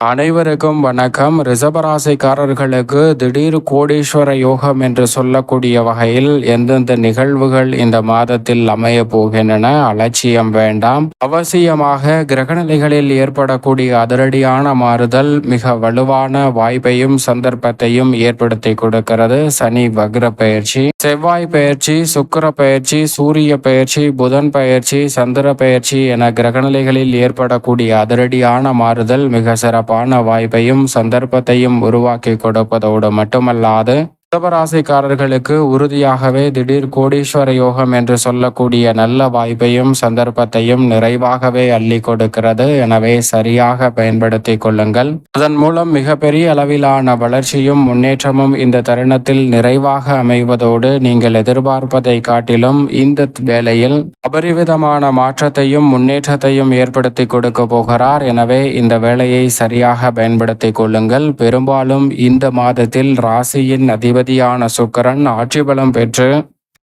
அனைவருக்கும் வணக்கம். ரிசபராசிக்காரர்களுக்கு திடீர் கோடீஸ்வர யோகம் என்று சொல்லக்கூடிய வகையில் எந்தெந்த நிகழ்வுகள் இந்த மாதத்தில் அமைய போகின்றன? அலட்சியம் வேண்டாம். அவசியமாக கிரகநிலைகளில் ஏற்படக்கூடிய அதிரடியான மாறுதல் மிக வலுவான வாய்ப்பையும் சந்தர்ப்பத்தையும் ஏற்படுத்தி கொடுக்கிறது. சனி வக்ர பயிற்சி செவ்வாய் பயிற்சி சுக்கர பயிற்சி சூரிய பயிற்சி புதன் பயிற்சி சந்திர பயிற்சி என கிரகநிலைகளில் ஏற்படக்கூடிய அதிரடியான மாறுதல் மிக சிறப்பு சிறப்பான வாய்ப்பையும் சந்தர்ப்பத்தையும் உருவாக்கி கொடுப்பதோடு மட்டுமல்லாது ரிஷபராசிக்காரர்களுக்கு உறுதியாகவே திடீர் கோடீஸ்வர யோகம் என்று சொல்லக்கூடிய நல்ல வாய்ப்பையும் சந்தர்ப்பத்தையும் நிறைவாகவே அள்ளி கொடுக்கிறது. எனவே சரியாக பயன்படுத்தி கொள்ளுங்கள். அதன் மூலம் மிகப்பெரிய அளவிலான வளர்ச்சியும் முன்னேற்றமும் இந்த தருணத்தில் நிறைவாக அமைவதோடு நீங்கள் எதிர்பார்ப்பதை காட்டிலும் இந்த வேளையில் அபரிவிதமான மாற்றத்தையும் முன்னேற்றத்தையும் ஏற்படுத்தி கொடுக்க போகிறார். எனவே இந்த வேலையை சரியாக பயன்படுத்தி கொள்ளுங்கள். பெரும்பாலும் இந்த மாதத்தில் ராசியின் அதிபர் அதிபதியான சுக்கரன் ஆட்சி பலம் பெற்று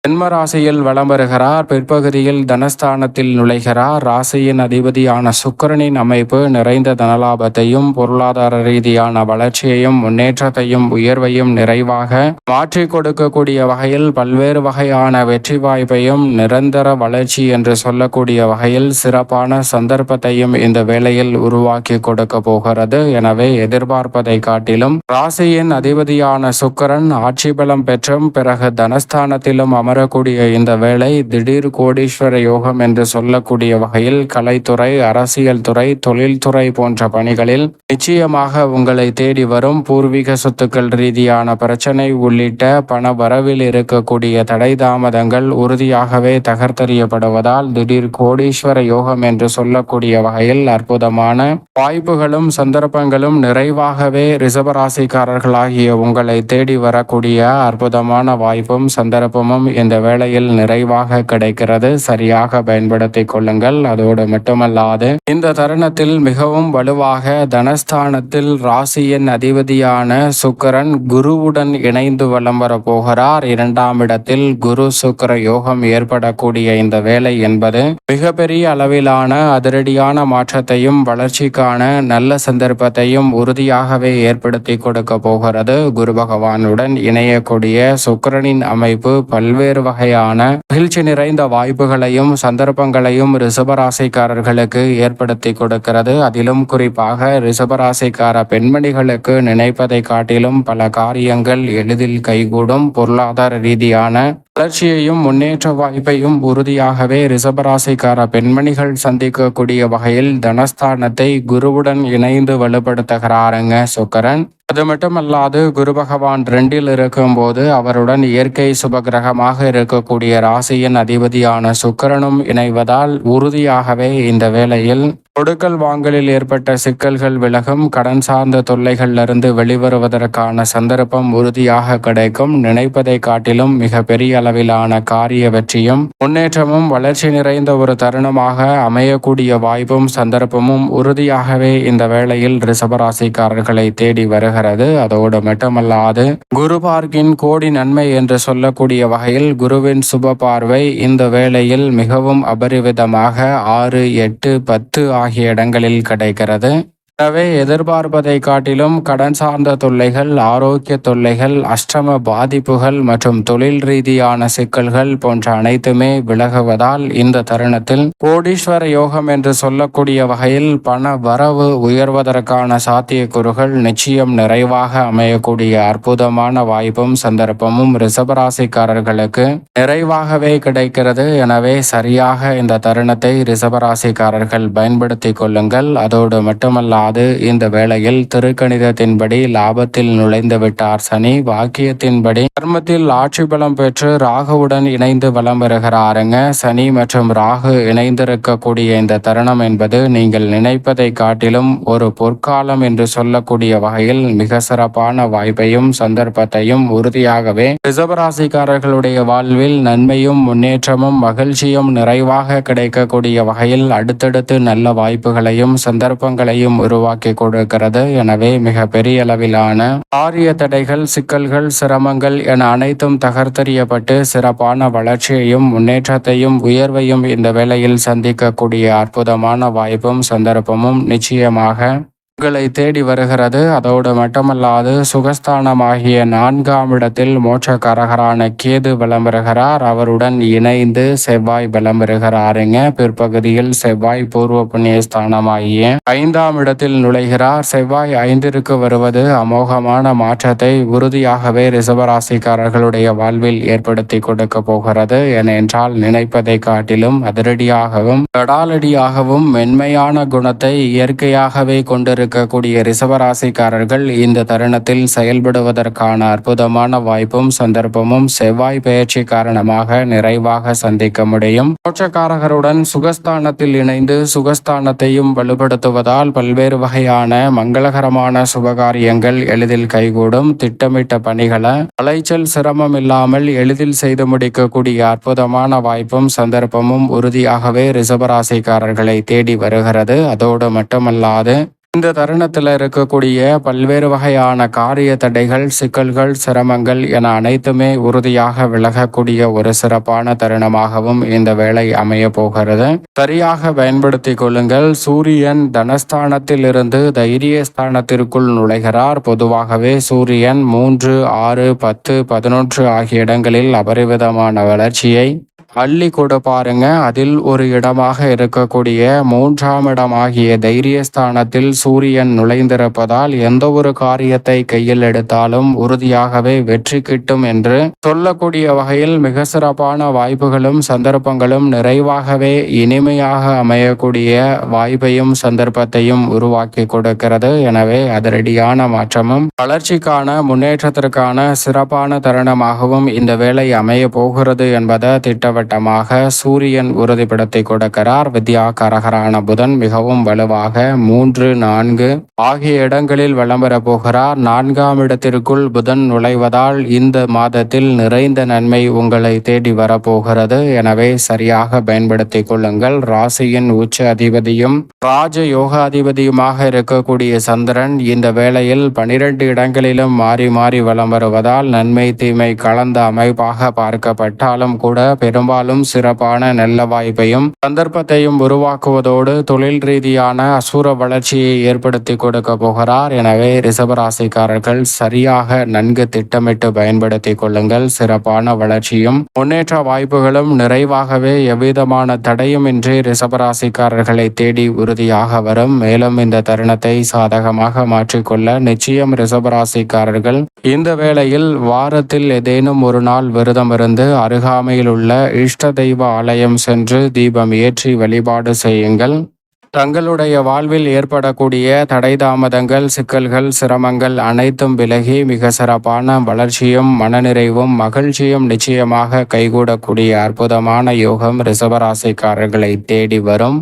ஜென்மராசியில் வலம் வருகிறார். பிற்பகுதியில் தனஸ்தானத்தில் நுழைகிறார். ராசியின் அதிபதியான சுக்கரனின் அமைப்பு நிறைந்த தனலாபத்தையும் பொருளாதார ரீதியான வளர்ச்சியையும் முன்னேற்றத்தையும் உயர்வையும் நிறைவாக மாற்றி கொடுக்கக்கூடிய வகையில் பல்வேறு வகையான வெற்றி வாய்ப்பையும் நிரந்தர வளர்ச்சி என்று சொல்லக்கூடிய வகையில் சிறப்பான சந்தர்ப்பத்தையும் இந்த வேளையில் உருவாக்கி கொடுக்க போகிறது. எனவே எதிர்பார்ப்பதை காட்டிலும் ராசியின் அதிபதியான சுக்கரன் ஆட்சி பலம் பெற்றும் பிறகு தனஸ்தானத்திலும் அமர் மாறக்கூடிய இந்த வேலை திடீர் கோடீஸ்வர யோகம் என்று சொல்லக்கூடிய வகையில் கலைத்துறை அரசியல் துறை தொழில்துறை போன்ற பணிகளில் நிச்சயமாக உங்களை தேடி வரும் பூர்வீக சொத்துக்கள் ரீதியான பிரச்சனை உள்ளிட்ட பண வரவில் இருக்கக்கூடிய தடை தாமதங்கள் உறுதியாகவே தகர்த்தறியப்படுவதால் திடீர் கோடீஸ்வர யோகம் என்று சொல்லக்கூடிய வகையில் அற்புதமான வாய்ப்புகளும் சந்தர்ப்பங்களும் நிறைவாகவே ரிசபராசிக்காரர்களாகிய உங்களை தேடி வரக்கூடிய அற்புதமான வாய்ப்பும் சந்தர்ப்பமும் இந்த வேளையில் நிறைவாக கிடைக்கிறது. சரியாக பயன்படுத்திக் கொள்ளுங்கள். அதோடு மட்டுமல்லாது இந்த தருணத்தில் மிகவும் வலுவாக தனஸ்தானத்தில் ராசியின் அதிபதியான சுக்கரன் குருவுடன் இணைந்து வலம் வரப்போகிறார் இரண்டாம் இடத்தில் குரு சுக்கர யோகம் ஏற்படக்கூடிய இந்த வேலை என்பது மிகப்பெரிய அளவிலான அதிரடியான மாற்றத்தையும் வளர்ச்சிக்கான நல்ல சந்தர்ப்பத்தையும் உறுதியாகவே ஏற்படுத்தி கொடுக்க போகிறது. குரு பகவானுடன் இணையக்கூடிய சுக்கரனின் அமைப்பு பல்வேறு பல்வேறு வகையான மகிழ்ச்சி நிறைந்த வாய்ப்புகளையும் சந்தர்ப்பங்களையும் ரிசபராசிக்காரர்களுக்கு ஏற்படுத்தி கொடுக்கிறது. அதிலும் குறிப்பாக ரிசபராசிக்கார பெண்மணிகளுக்கு நினைப்பதை காட்டிலும் பல காரியங்கள் எளிதில் கைகூடும். பொருளாதார ரீதியான வளர்ச்சியையும் முன்னேற்ற வாய்ப்பையும் உறுதியாகவே ரிசபராசிக்கார பெண்மணிகள் சந்திக்கக்கூடிய வகையில் தனஸ்தானத்தை குருவுடன் இணைந்து வலுப்படுத்துகிறாருங்க சுக்கரன். அது மட்டுமல்லாது குரு பகவான் ரெண்டில் இருக்கும்போது அவருடன் இயற்கை சுபகிரகமாக இருக்கக்கூடிய ராசியின் அதிபதியான சுக்கரனும் இணைவதால் உறுதியாகவே இந்த வேளையில் கொடுக்கல் வாங்கலில் ஏற்பட்ட சிக்கல்கள் விலகும். கடன் சார்ந்த தொல்லைகளிலிருந்து வெளிவருவதற்கான சந்தர்ப்பம் உறுதியாக கிடைக்கும். நினைப்பதை காட்டிலும் மிக பெரிய அளவிலான காரிய வெற்றியும் முன்னேற்றமும் வளர்ச்சி நிறைந்த ஒரு தருணமாக அமையக்கூடிய வாய்ப்பும் சந்தர்ப்பமும் உறுதியாகவே இந்த வேளையில் ரிசபராசிக்காரர்களை தேடி வருகிறது. அதோடு மட்டுமல்லாது குரு பார்க்கின் கோடி நன்மை என்று சொல்லக்கூடிய வகையில் குருவின் சுப பார்வை இந்த வேளையில் மிகவும் அபரிவிதமாக ஆறு எட்டு பத்து ஆகிய இடங்களில் கிடைக்கிறது. எனவே எதிர்பார்ப்பதை காட்டிலும் கடன் சார்ந்த தொல்லைகள் ஆரோக்கிய தொல்லைகள் அஷ்டம பாதிப்புகள் மற்றும் தொழில் ரீதியான சிக்கல்கள் போன்ற அனைத்துமே விலகுவதால் இந்த தருணத்தில் கோடீஸ்வர யோகம் என்று சொல்லக்கூடிய வகையில் பண வரவு உயர்வதற்கான சாத்தியக்கூறுகள் நிச்சயம் நிறைவாக அமையக்கூடிய அற்புதமான வாய்ப்பும் சந்தர்ப்பமும் ரிசபராசிக்காரர்களுக்கு நிறைவாகவே கிடைக்கிறது. எனவே சரியாக இந்த தருணத்தை ரிசபராசிக்காரர்கள் பயன்படுத்திக் கொள்ளுங்கள். அதோடு மட்டுமல்ல கூடாது இந்த வேளையில் திருக்கணிதத்தின்படி லாபத்தில் நுழைந்துவிட்டார் சனி. வாக்கியத்தின்படி கர்மத்தில் ஆட்சி பலம் பெற்று ராகுவுடன் இணைந்து வலம் வருகிறாருங்க. சனி மற்றும் ராகு இணைந்திருக்கக்கூடிய இந்த தருணம் என்பது நீங்கள் நினைப்பதை காட்டிலும் ஒரு பொற்காலம் என்று சொல்லக்கூடிய வகையில் மிக சிறப்பான வாய்ப்பையும் சந்தர்ப்பத்தையும் உறுதியாகவே ரிசபராசிக்காரர்களுடைய வாழ்வில் நன்மையும் முன்னேற்றமும் மகிழ்ச்சியும் நிறைவாக கிடைக்கக்கூடிய வகையில் அடுத்தடுத்து நல்ல வாய்ப்புகளையும் சந்தர்ப்பங்களையும் உருவாக்கி உருவாக்கி கொடுக்கிறது. எனவே மிக பெரிய அளவிலான ஆரிய தடைகள் சிக்கல்கள் சிரமங்கள் என அனைத்தும் தகர்த்தறியப்பட்டு சிறப்பான வளர்ச்சியையும் முன்னேற்றத்தையும் உயர்வையும் இந்த வேளையில் சந்திக்கக்கூடிய அற்புதமான வாய்ப்பும் சந்தர்ப்பமும் நிச்சயமாக உங்களை தேடி வருகிறது. அதோடு மட்டுமல்லாது சுகஸ்தானமாகிய நான்காம் இடத்தில் மோட்சக்காரகரான கேது விளம்புகிறார். அவருடன் இணைந்து செவ்வாய் விளம்புகிறாருங்க. பிற்பகுதியில் செவ்வாய் பூர்வ புண்ணிய ஸ்தானமாகிய ஐந்தாம் இடத்தில் நுழைகிறார். செவ்வாய் ஐந்திற்கு வருவது அமோகமான மாற்றத்தை உறுதியாகவே ரிசவராசிக்காரர்களுடைய வாழ்வில் ஏற்படுத்தி கொடுக்க போகிறது. ஏனென்றால் நினைப்பதை காட்டிலும் அதிரடியாகவும் கடாலடியாகவும் மென்மையான குணத்தை இயற்கையாகவே கொண்டிருக்க இருக்கக்கூடிய ரிசவராசிக்காரர்கள் இந்த தருணத்தில் செயல்படுவதற்கான அற்புதமான வாய்ப்பும் சந்தர்ப்பமும் செவ்வாய் பயிற்சி காரணமாக நிறைவாக சந்திக்க முடியும். மோட்சக்காரகருடன் சுகஸ்தானத்தில் இணைந்து சுகஸ்தானத்தையும் வலுப்படுத்துவதால் பல்வேறு வகையான மங்களகரமான சுபகாரியங்கள் எளிதில் கைகூடும். திட்டமிட்ட பணிகளை அலைச்சல் சிரமம் இல்லாமல் எளிதில் செய்து முடிக்கக்கூடிய அற்புதமான வாய்ப்பும் சந்தர்ப்பமும் உறுதியாகவே ரிசபராசிக்காரர்களை தேடி வருகிறது. அதோடு மட்டுமல்லாது இந்த தருணத்தில் இருக்கக்கூடிய பல்வேறு வகையான காரிய தடைகள் சிக்கல்கள் சிரமங்கள் என அனைத்துமே உறுதியாக விலகக்கூடிய ஒரு சிறப்பான தருணமாகவும் இந்த வேலை அமைய போகிறது. சரியாக பயன்படுத்தி கொள்ளுங்கள். சூரியன் தனஸ்தானத்தில் இருந்து தைரியஸ்தானத்திற்குள் நுழைகிறார். பொதுவாகவே சூரியன் மூன்று ஆறு பத்து பதினொன்று ஆகிய இடங்களில் அபரிவிதமான வளர்ச்சியை அள்ளி கொடுப்பாருங்க அதில் ஒரு இடமாக இருக்கக்கூடிய மூன்றாம் இடமாகிய தைரியஸ்தானத்தில் சூரியன் நுழைந்திருப்பதால் எந்த ஒரு காரியத்தை கையில் எடுத்தாலும் உறுதியாகவே வெற்றி கிட்டும் என்று சொல்லக்கூடிய வகையில் மிக சிறப்பான வாய்ப்புகளும் சந்தர்ப்பங்களும் நிறைவாகவே இனிமையாக அமையக்கூடிய வாய்ப்பையும் சந்தர்ப்பத்தையும் உருவாக்கி கொடுக்கிறது. எனவே அதிரடியான மாற்றமும் வளர்ச்சிக்கான முன்னேற்றத்திற்கான சிறப்பான தருணமாகவும் இந்த வேலை அமைய போகிறது என்பதை திட்டவட்ட கட்டமாக சூரியன் உறுதிப்படத்தை கொடுக்கிறார். வித்யா கரகரான புதன் மிகவும் வலுவாக மூன்று நான்கு ஆகிய இடங்களில் விளம்பர போகிறார். நான்காம் இடத்திற்குள் புதன் நுழைவதால் இந்த மாதத்தில் நிறைந்த நன்மை உங்களை தேடி வரப்போகிறது. எனவே சரியாக பயன்படுத்தி கொள்ளுங்கள். ராசியின் உச்ச அதிபதியும் ராஜ யோகாதிபதியுமாக இருக்கக்கூடிய சந்திரன் இந்த வேளையில் பனிரெண்டு இடங்களிலும் மாறி மாறி வலம் வருவதால் நன்மை தீமை கலந்த அமைப்பாக பார்க்கப்பட்டாலும் கூட பெரும்பாலும் சிறப்பான நல்ல வாய்ப்பையும் சந்தர்ப்பத்தையும் உருவாக்குவதோடு தொழில் ரீதியான அசுர வளர்ச்சியை ஏற்படுத்தி கொடுக்க போகிறார். எனவே ரிசபராசிக்காரர்கள் சரியாக நன்கு திட்டமிட்டு பயன்படுத்தி கொள்ளுங்கள். சிறப்பான வளர்ச்சியும் முன்னேற்ற வாய்ப்புகளும் நிறைவாகவே எவ்விதமான தடையுமின்றி ரிசபராசிக்காரர்களை தேடி உறுதியாக வரும். மேலும் இந்த தருணத்தை சாதகமாக மாற்றிக்கொள்ள நிச்சயம் ரிசபராசிக்காரர்கள் இந்த வேளையில் வாரத்தில் ஏதேனும் ஒரு நாள் விரதம் இருந்து அருகாமையில் உள்ள இஷ்ட தெய்வ ஆலயம் சென்று தீபம் ஏற்றி வழிபாடு செய்யுங்கள். தங்களுடைய வாழ்வில் ஏற்படக்கூடிய தடை தாமதங்கள் சிக்கல்கள் சிரமங்கள் அனைத்தும் விலகி மிக சிறப்பான வளர்ச்சியும் மனநிறைவும் மகிழ்ச்சியும் நிச்சயமாக கைகூடக்கூடிய அற்புதமான யோகம் ரிசவராசிக்காரர்களை தேடி வரும்.